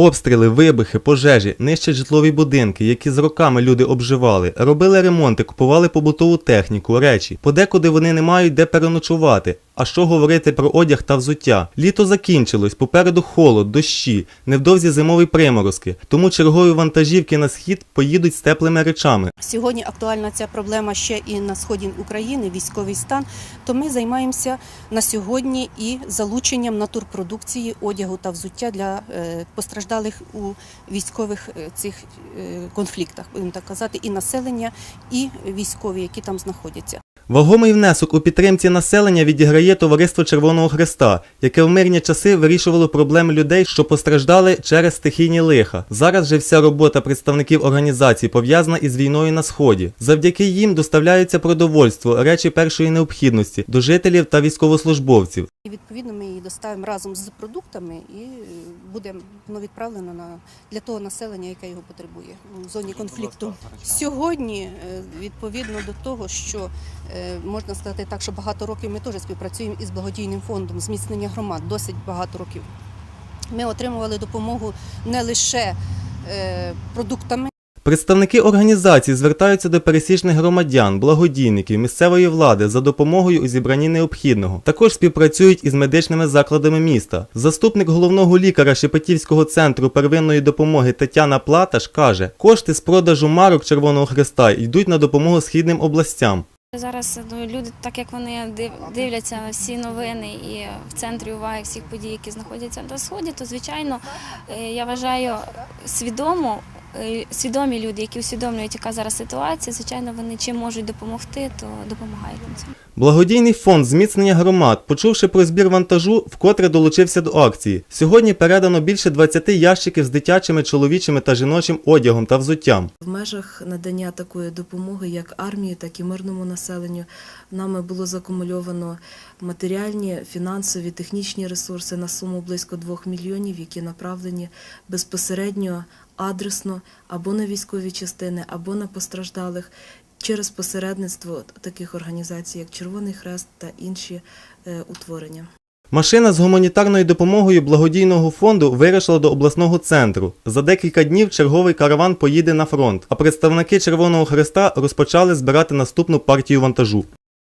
Обстріли, вибухи, пожежі, нищать житлові будинки, які з роками люди обживали, робили ремонти, купували побутову техніку, речі. Подекуди вони не мають де переночувати. А що говорити про одяг та взуття? Літо закінчилось, попереду холод, дощі, невдовзі зимові приморозки. Тому чергові вантажівки на схід поїдуть з теплими речами. Сьогодні актуальна ця проблема ще і на сході України, військовий стан. То ми займаємося на сьогодні і залученням натурпродукції, одягу та взуття для е, постраждалих у військових е, цих е, конфліктах, будемо так казати, і населення, і військові, які там знаходяться. Вагомий внесок у підтримці населення відіграє Товариство Червоного Хреста, яке в мирні часи вирішувало проблеми людей, що постраждали через стихійні лиха. Зараз же вся робота представників організації пов'язана із війною на сході. Завдяки їм доставляються продовольство, речі першої необхідності до жителів та військовослужбовців. І відповідно ми її доставимо разом з продуктами і буде воно відправлено на для того населення, яке його потребує у зоні конфлікту. Сьогодні, е, відповідно до того, що е, можна сказати так, що багато років ми теж співпрацюємо із благодійним фондом зміцнення громад, досить багато років. Ми отримували допомогу не лише е, продуктами. Представники організації звертаються до пересічних громадян, благодійників, місцевої влади за допомогою у зібранні необхідного. Також співпрацюють із медичними закладами міста. Заступник головного лікаря Шепетівського центру первинної допомоги Тетяна Платаш каже, кошти з продажу марок Червоного Хреста йдуть на допомогу східним областям. Зараз ну, люди, так як вони див- дивляться всі новини і в центрі уваги всіх подій, які знаходяться на сході, то звичайно е, я вважаю свідомо. Е, Свідомі люди, які усвідомлюють, яка зараз ситуація, звичайно, вони чим можуть допомогти, то допомагають нам цьому. Благодійний фонд зміцнення громад, почувши про збір вантажу, вкотре долучився до акції. Сьогодні передано більше 20 ящиків з дитячими, чоловічими та жіночим одягом та взуттям. В межах надання такої допомоги як армії, так і мирному населенню нами було закумульовано матеріальні, фінансові, технічні ресурси на суму близько 2 мільйонів, які направлені безпосередньо адресно або на військові частини, або на постраждалих через посередництво таких організацій, як Червоний Хрест та інші е, утворення. Машина з гуманітарною допомогою благодійного фонду вирішила до обласного центру. За декілька днів черговий караван поїде на фронт, а представники Червоного Хреста розпочали збирати наступну партію вантажу.